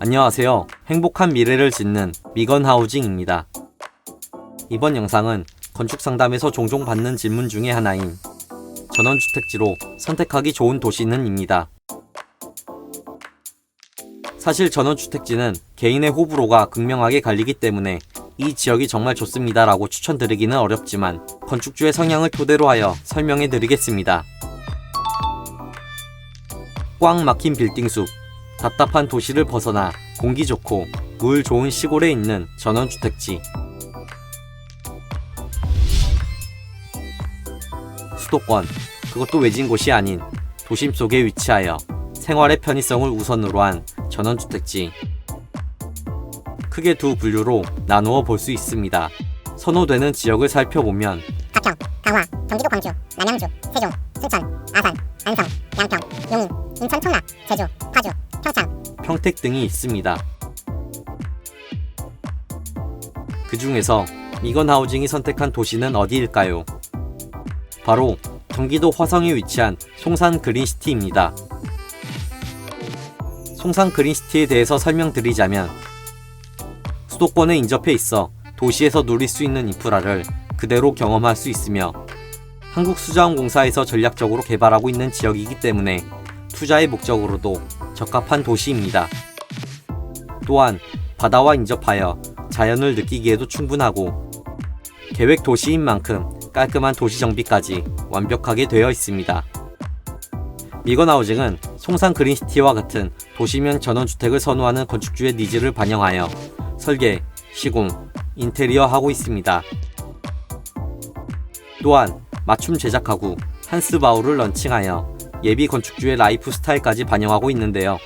안녕하세요. 행복한 미래를 짓는 미건 하우징입니다. 이번 영상은 건축 상담에서 종종 받는 질문 중에 하나인 전원주택지로 선택하기 좋은 도시는입니다. 사실 전원주택지는 개인의 호불호가 극명하게 갈리기 때문에 이 지역이 정말 좋습니다 라고 추천드리기는 어렵지만 건축주의 성향을 토대로 하여 설명해 드리겠습니다. 꽉 막힌 빌딩 숲, 답답한 도시를 벗어나 공기 좋고 물 좋은 시골에 있는 전원주택지. 수도권, 그것도 외진 곳이 아닌 도심 속에 위치하여 생활의 편의성을 우선으로 한 전원주택지. 크게 두 분류로 나누어 볼 수 있습니다. 선호되는 지역을 살펴보면 가평, 강화, 경기도 광주, 남양주, 세종, 순천, 아산, 안성, 양평, 용인, 인천 청락, 제주, 파주, 평택 등이 있습니다. 그 중에서 미건 하우징이 선택한 도시는 어디일까요? 바로 경기도 화성에 위치한 송산 그린시티입니다. 송산 그린시티에 대해서 설명드리자면 수도권에 인접해 있어 도시에서 누릴 수 있는 인프라를 그대로 경험할 수 있으며 한국수자원공사에서 전략적으로 개발하고 있는 지역이기 때문에 투자의 목적으로도 적합한 도시입니다. 또한 바다와 인접하여 자연을 느끼기에도 충분하고 계획 도시인 만큼 깔끔한 도시 정비까지 완벽하게 되어 있습니다. 미건 하우징은 송산 그린시티와 같은 도시면 전원주택을 선호하는 건축주의 니즈를 반영하여 설계, 시공, 인테리어 하고 있습니다. 또한 맞춤 제작하고 한스바우를 런칭하여 예비 건축주의 라이프 스타일까지 반영하고 있는데요.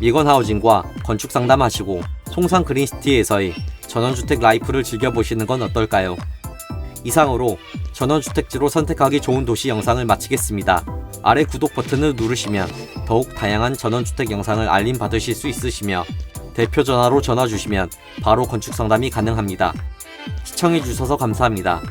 미건 하우징과 건축 상담하시고 송산 그린시티에서의 전원주택 라이프를 즐겨보시는 건 어떨까요? 이상으로 전원주택지로 선택하기 좋은 도시 영상을 마치겠습니다. 아래 구독 버튼을 누르시면 더욱 다양한 전원주택 영상을 알림 받으실 수 있으시며 대표 전화로 전화 주시면 바로 건축 상담이 가능합니다. 시청해 주셔서 감사합니다.